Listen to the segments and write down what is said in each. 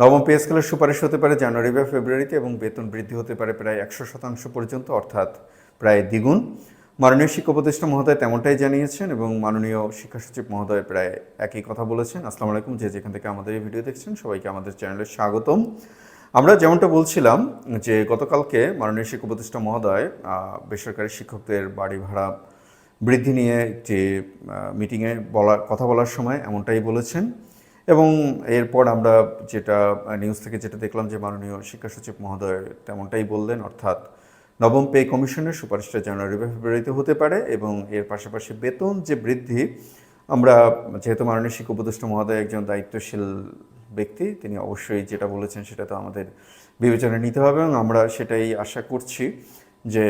নবম পে স্কেলের সুপারিশ হতে পারে জানুয়ারি বা ফেব্রুয়ারিতে এবং বেতন বৃদ্ধি হতে পারে প্রায় একশো শতাংশ পর্যন্ত, অর্থাৎ প্রায় দ্বিগুণ। মাননীয় শিক্ষা উপদেষ্টা মহোদয় তেমনটাই জানিয়েছেন এবং মাননীয় শিক্ষা সচিব মহোদয় প্রায় একই কথা বলেছেন। আসসালামু আলাইকুম, যে যেখান থেকে আমাদের এই ভিডিও দেখছেন, সবাইকে আমাদের চ্যানেলে স্বাগতম। আমরা যেমনটা বলছিলাম যে গতকালকে মাননীয় শিক্ষা উপদেষ্টা মহোদয় বেসরকারি শিক্ষকদের বাড়ি ভাড়া বৃদ্ধি নিয়ে যে মিটিংয়ে বলা, কথা বলার সময় এমনটাই বলেছেন। এবং এরপর আমরা যেটা নিউজ থেকে যেটা দেখলাম যে মাননীয় শিক্ষা সচিব মহোদয় তেমনটাই বললেন, অর্থাৎ নবম পে কমিশনের সুপারিশটা জানুয়ারি ফেব্রুয়ারিতে হতে পারে এবং এর পাশাপাশি বেতন যে বৃদ্ধি, আমরা যেহেতু মাননীয় শিক্ষা উপদেষ্টা মহোদয় একজন দায়িত্বশীল ব্যক্তি, তিনি অবশ্যই যেটা বলেছেন সেটা তো আমাদের বিবেচনায় নিতে হবে এবং আমরা সেটাই আশা করছি যে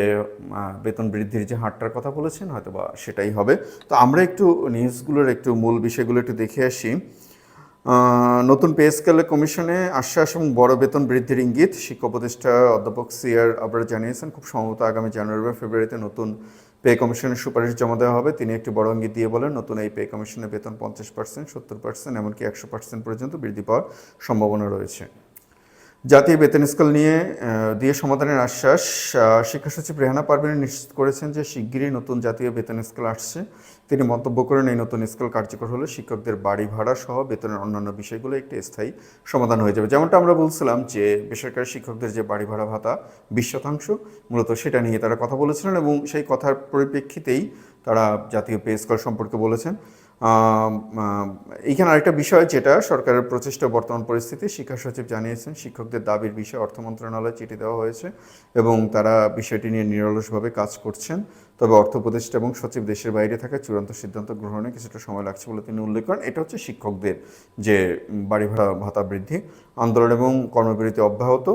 বেতন বৃদ্ধির যে হারটার কথা বলেছেন হয়তো বা সেটাই হবে। তো আমরা একটু নিউজগুলোর একটু মূল বিষয়গুলো একটু দেখে আসি। নতুন পে স্কেলে কমিশনে আশ্বাস এবং বড় বেতন বৃদ্ধির ইঙ্গিত শিক্ষা উপদেষ্টা অধ্যাপক সিআর আবরা জানিয়েছেন। খুব সম্ভবত আগামী জানুয়ারি বা ফেব্রুয়ারিতে নতুন পে কমিশনের সুপারিশ জমা দেওয়া হবে। তিনি একটি বড় ইঙ্গিত দিয়ে বলেন, নতুন এই পে কমিশনের বেতন পঞ্চাশ পার্সেন্ট, সত্তর পার্সেন্ট, এমনকি একশো পার্সেন্ট পর্যন্ত বৃদ্ধি পাওয়ার সম্ভাবনা রয়েছে। জাতীয় বেতন স্কেল নিয়ে দিয়ে সমাধানের আশ্বাস শিক্ষা সচিব রেহানা পারভিন নিশ্চিত করেছেন যে শিগগিরই নতুন জাতীয় বেতন স্কেল আসছে। তিনি মন্তব্য করেন, এই নতুন স্কেল কার্যকর হলে শিক্ষকদের বাড়ি ভাড়া সহ বেতনের অন্যান্য বিষয়গুলো একটি স্থায়ী সমাধান হয়ে যাবে। যেমনটা আমরা বলছিলাম যে বেসরকারি শিক্ষকদের যে বাড়ি ভাড়া ভাতা বিশ শতাংশ, মূলত সেটা নিয়ে তারা কথা বলেছিলেন এবং সেই কথার পরিপ্রেক্ষিতেই তারা জাতীয় পে স্কেল সম্পর্কে বলেছেন। এইখানে আরেকটা বিষয় যেটা সরকারের প্রচেষ্টা বর্তমান পরিস্থিতি, শিক্ষা সচিব জানিয়েছেন, শিক্ষকদের দাবির বিষয়ে অর্থ মন্ত্রণালয়ে চিঠি দেওয়া হয়েছে এবং তারা বিষয়টি নিয়ে নিরলসভাবে কাজ করছেন। তবে অর্থ উপদেষ্টা এবং সচিব দেশের বাইরে থাকা চূড়ান্ত সিদ্ধান্ত গ্রহণে কিছুটা সময় লাগছে বলে তিনি উল্লেখ করেন। এটা হচ্ছে শিক্ষকদের যে বাড়ি ভাড়া, ভাতা বৃদ্ধি, আন্দোলন এবং কর্মবিরতি অব্যাহত।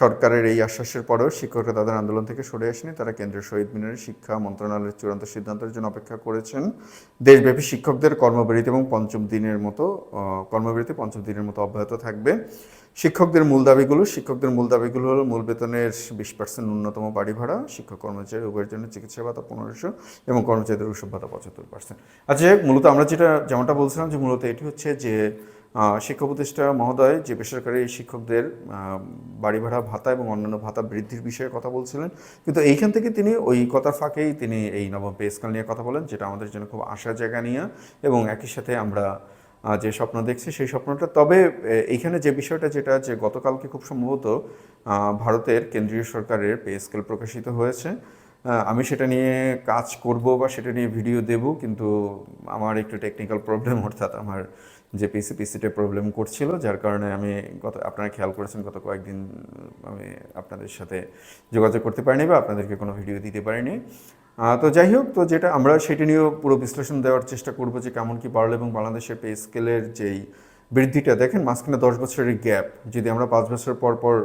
সরকারের এই আশ্বাসের পরেও শিক্ষকরা তাদের আন্দোলন থেকে সরে আসেনি। তারা কেন্দ্রীয় শহীদ মিনারে শিক্ষা মন্ত্রণালয়ের চূড়ান্ত সিদ্ধান্তের জন্য অপেক্ষা করেছেন। দেশব্যাপী শিক্ষকদের কর্মবিরতি এবং পঞ্চম দিনের মতো কর্মবিরতি পঞ্চম দিনের মতো অব্যাহত থাকবে। শিক্ষকদের মূল দাবিগুলো, শিক্ষকদের মূল দাবিগুলো হলো মূল বেতনের বিশ পার্সেন্ট ন্যূনতম বাড়ি ভাড়া, শিক্ষক কর্মচারী উভয়ের জন্য চিকিৎসা ভাতা পনেরোশো এবং কর্মচারীদের উৎসব ভাতা পঁচাত্তর পার্সেন্ট আচ্ছা মূলত আমরা যেটা, যেমনটা বলছিলাম যে মূলত এটি হচ্ছে যে শিক্ষা উপদেষ্টা মহোদয় যে বেসরকারি শিক্ষকদের বাড়ি ভাড়া, ভাতা এবং অন্যান্য ভাতা বৃদ্ধির বিষয়ে কথা বলছিলেন। কিন্তু এইখান থেকে তিনি ওই কথার ফাঁকেই তিনি এই নবম পে স্কেল নিয়ে কথা বলেন, যেটা আমাদের জন্য খুব আশা জায়গা নিয়ে। এবং একই সাথে আমরা যে স্বপ্ন দেখছে, সেই স্বপ্নটা। তবে এইখানে যে বিষয়টা যেটা যে গতকালকে খুব সম্ভবত ভারতের কেন্দ্রীয় সরকারের পে স্কেল প্রকাশিত হয়েছে। আমি সেটা নিয়ে কাজ করব বা সেটা নিয়ে ভিডিও দেব, কিন্তু আমার একটু টেকনিক্যাল প্রবলেম অর্থাৎ আমার যে পিসি পিসিতে প্রবলেম করছিল, যার কারণে আমি গত, আপনারা খেয়াল করেছেন, গত কয়েকদিন আমি আপনাদের সাথে যোগাযোগ করতে পারিনি বা আপনাদেরকে কোনো ভিডিও দিতে পারিনি। তো যাই হোক, তো যেটা আমরা সেটা নিয়েও পুরো বিশ্লেষণ দেওয়ার চেষ্টা করব যে কেমন কি বাড়লো এবং বাংলাদেশের পে স্কেলের যেই বৃদ্ধিটা, দেখেন মাঝখানে দশ বছরের গ্যাপ। যদি আমরা পাঁচ বছর পর পর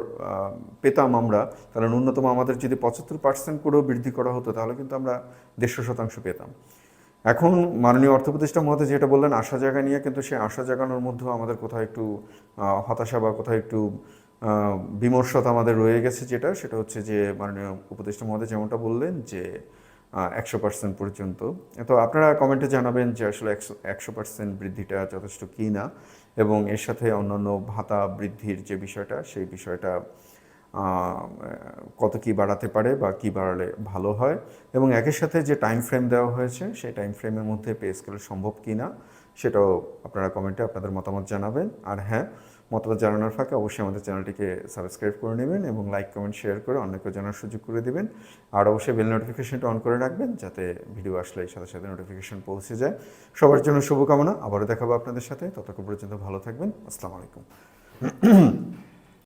পেতাম আমরা, তাহলে ন্যূনতম আমাদের যদি পঁচাত্তর পার্সেন্ট করেও বৃদ্ধি করা হতো, তাহলে কিন্তু আমরা দেড়শো শতাংশ পেতাম। এখন মাননীয় অর্থ উপদেষ্টা মহোদয় যেটা বললেন, আশা জায়গা নিয়ে কিন্তু সেই আশা জাগানোর মধ্যেও আমাদের কোথাও একটু হতাশা বা কোথাও একটু বিমর্ষতা আমাদের রয়ে গেছে যেটা, সেটা হচ্ছে যে মাননীয় উপদেষ্টা মহোদয় যেমনটা বললেন যে একশো পার্সেন্ট পর্যন্ত। তো আপনারা কমেন্টে জানাবেন যে আসলে একশো একশো পার্সেন্ট বৃদ্ধিটা যথেষ্ট কি না এবং এর সাথে অন্যান্য ভাতা বৃদ্ধির যে বিষয়টা, সেই বিষয়টা কত কি বাড়াতে পারে বা কি বাড়ালে ভালো হয় এবং একের সাথে যে টাইম ফ্রেম দেওয়া হয়েছে, সেই টাইম ফ্রেমের মধ্যে পে স্কেল সম্ভব কি না সেটাও আপনারা কমেন্টে আপনাদের মতামত জানাবেন। আর হ্যাঁ মতামত জানানোর ফাঁকে অবশ্যই আমাদের চ্যানেলটিকে সাবস্ক্রাইব করে নেবেন এবং লাইক, কমেন্ট, শেয়ার করে অন্যকে জানার সুযোগ করে দেবেন। আর অবশ্যই বেল নোটিফিকেশনটা অন করে রাখবেন যাতে ভিডিও আসলে সাথে সাথে নোটিফিকেশন পৌঁছে যায়। সবার জন্য শুভকামনা। আবারও দেখাবো আপনাদের সাথে। ততক্ষণ পর্যন্ত ভালো থাকবেন। আসসালামু আলাইকুম।